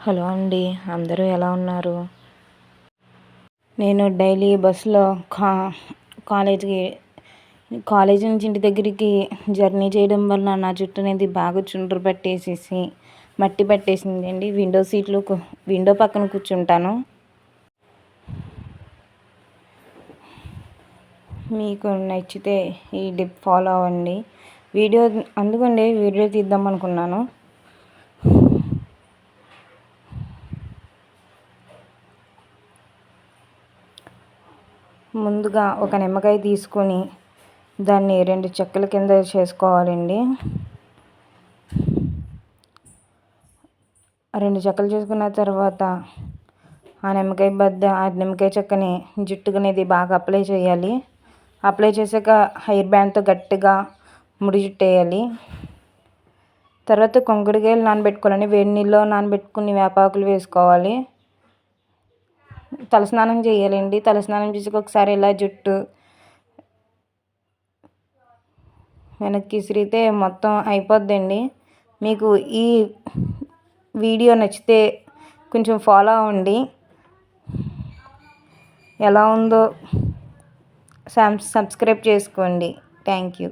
Hello అండి అందరూ ఎలా ఉన్నారు? నేను డైలీ బస్సులో కా కాలేజీకి కాలేజీ నుంచి ఇంటి దగ్గరికి జర్నీ చేయడం వల్ల నా జుట్టు అనేది బాగా చుండ్రు పట్టేసేసి మట్టి పట్టేసిందండి. విండో సీట్లు విండో పక్కన కూర్చుంటాను. మీకు నచ్చితే ఈ డిప్ ఫాలో అవ్వండి. వీడియో అందుకండి వీడియో తీద్దాం అనుకున్నాను. ముందుగా ఒక నిమ్మకాయ తీసుకొని దాన్ని రెండు చెక్కల కింద చేసుకోవాలండి. రెండు చెక్కలు చేసుకున్న తర్వాత ఆ నిమ్మకాయ బద్ద ఆ నిమ్మకాయ చెక్కని జుట్టుకునేది బాగా అప్లై చేయాలి. అప్లై చేసాక హెయిర్ బ్యాండ్తో గట్టిగా ముడి చుట్టేయాలి తర్వాత కొంగుడికాయలు నానబెట్టుకోవాలండి. వేడి నీళ్ళలో నానబెట్టుకుని వేపాకులు వేసుకోవాలి. తలస్నానం చేయాలండి. తలస్నానం చేసి ఒకసారి ఇలా జుట్టు వెనక్కి విసిరితే మొత్తం అయిపోద్దండి. మీకు ఈ వీడియో నచ్చితే కొంచెం ఫాలో అవ్వండి. ఎలా ఉందో సబ్స్క్రైబ్ చేసుకోండి. Thank you